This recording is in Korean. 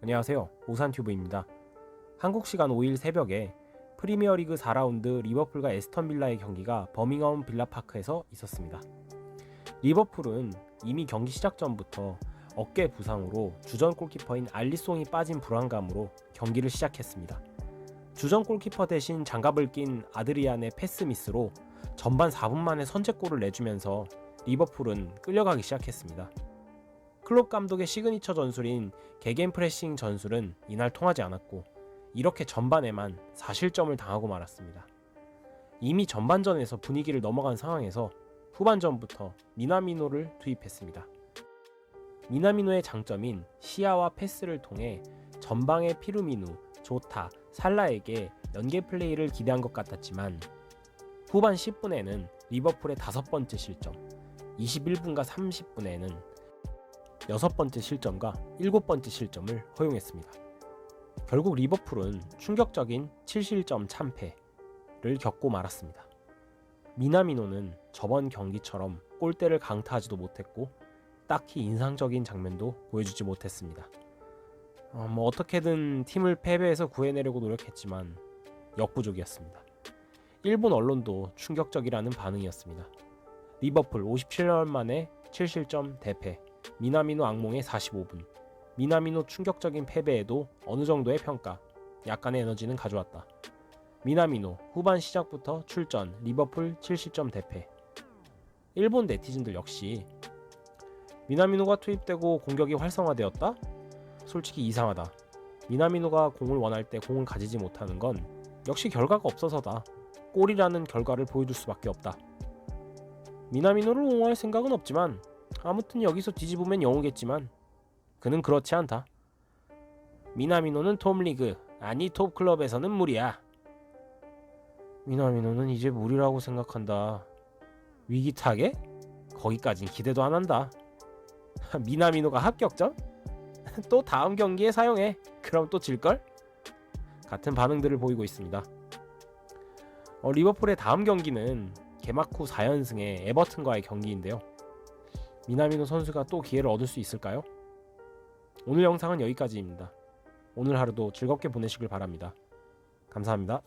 안녕하세요. 오산튜브입니다. 한국 시간 5일 새벽에 프리미어리그 4라운드 리버풀과 에스턴 빌라의 경기가 버밍엄 빌라파크에서 있었습니다. 리버풀은 이미 경기 시작 전부터 어깨 부상으로 주전 골키퍼인 알리송이 빠진 불안감으로 경기를 시작했습니다. 주전 골키퍼 대신 장갑을 낀 아드리안의 패스 미스로 전반 4분 만에 선제골을 내주면서 리버풀은 끌려가기 시작했습니다. 클롭 감독의 시그니처 전술인 개겐 프레싱 전술은 이날 통하지 않았고 이렇게 전반에만 4실점을 당하고 말았습니다. 이미 전반전에서 분위기를 넘어간 상황에서 후반전부터 미나미노를 투입했습니다. 미나미노의 장점인 시야와 패스를 통해 전방의 피루미누, 조타, 살라에게 연계 플레이를 기대한 것 같았지만 후반 10분에는 리버풀의 다섯 번째 실점, 21분과 30분에는 여섯 번째 실점과 일곱 번째 실점을 허용했습니다. 결국 리버풀은 충격적인 7실점 참패를 겪고 말았습니다. 미나미노는 저번 경기처럼 골대를 강타하지도 못했고 딱히 인상적인 장면도 보여주지 못했습니다. 어, 뭐 어떻게든 팀을 패배해서 구해내려고 노력했지만 역부족이었습니다. 일본 언론도 충격적이라는 반응이었습니다. 리버풀 57년 만에 7실점 대패, 미나미노 악몽의 45분. 미나미노 충격적인 패배에도 어느 정도의 평가, 약간의 에너지는 가져왔다. 미나미노 후반 시작부터 출전, 리버풀 7실점 대패. 일본 네티즌들 역시 미나미노가 투입되고 공격이 활성화되었다? 솔직히 이상하다. 미나미노가 공을 원할 때 공을 가지지 못하는 건 역시 결과가 없어서다. 골이라는 결과를 보여줄 수밖에 없다. 미나미노를 옹호할 생각은 없지만 아무튼 여기서 뒤집으면 영우겠지만 그는 그렇지 않다. 미나미노는 톱리그 아니 톱클럽에서는 무리야. 미나미노는 이제 무리라고 생각한다. 위기 타게? 거기까진 기대도 안 한다. 미나미노가 합격점? 또 다음 경기에 사용해. 그럼 또 질걸? 같은 반응들을 보이고 있습니다. 어, 리버풀의 다음 경기는 개막 후 4연승의 에버튼과의 경기인데요. 미나미노 선수가 또 기회를 얻을 수 있을까요? 오늘 영상은 여기까지입니다. 오늘 하루도 즐겁게 보내시길 바랍니다. 감사합니다.